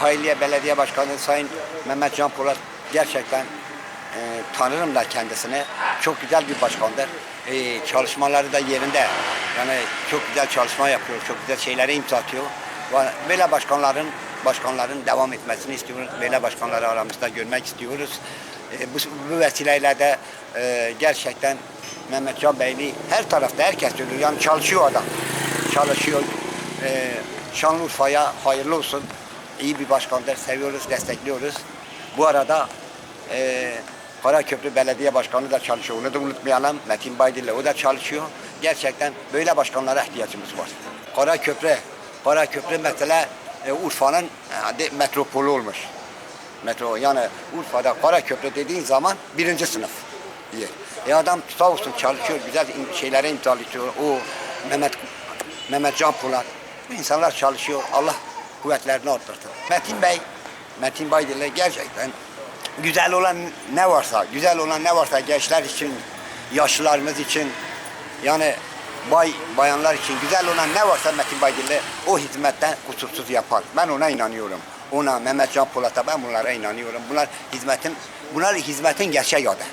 Hayliye Belediye Başkanı Sayın Mehmet Can Polat gerçekten e, tanırım da kendisini. Çok güzel bir başkandır. E, çalışmaları da yerinde. Yani çok güzel çalışma yapıyor, çok güzel şeylere imza atıyor. Böyle başkanların başkanların devam etmesini istiyoruz. Böyle başkanları aramızda görmek istiyoruz. E, bu, bu vesileyle de e, gerçekten Mehmet Can Beyli her tarafta herkes söylüyor. Yani çalışıyor adam. Çalışıyor. E, Şanlıurfa'ya hayırlı olsun. İyi bir başkandır. Seviyoruz, destekliyoruz. Bu arada e, Karaköprü Belediye Başkanı da çalışıyor. Onu da unutmayalım. Metin Baydil'le o da çalışıyor. Gerçekten böyle başkanlara ihtiyacımız var. Karaköprü, Karaköprü mesela e, Urfa'nın e, metropolü olmuş. Metro yani Urfa'da Karaköprü dediğin zaman birinci sınıf yer. E adam sağ olsun çalışıyor, güzel şeylere imzalıyor. O Mehmet Mehmet Can Polat. Bu insanlar çalışıyor. Allah kuvvetlerini arttırsın. Metin Bey, Metin Baydil'le gerçekten güzel olan ne varsa, güzel olan ne varsa gençler için, yaşlılarımız için, yani bay bayanlar için güzel olan ne varsa Metin Baydil'le o hizmetten kusursuz yapar. Ben ona inanıyorum. Ona, Mehmet Can Polat'a ben bunlara inanıyorum. Bunlar hizmetin, bunlar hizmetin gerçek adı.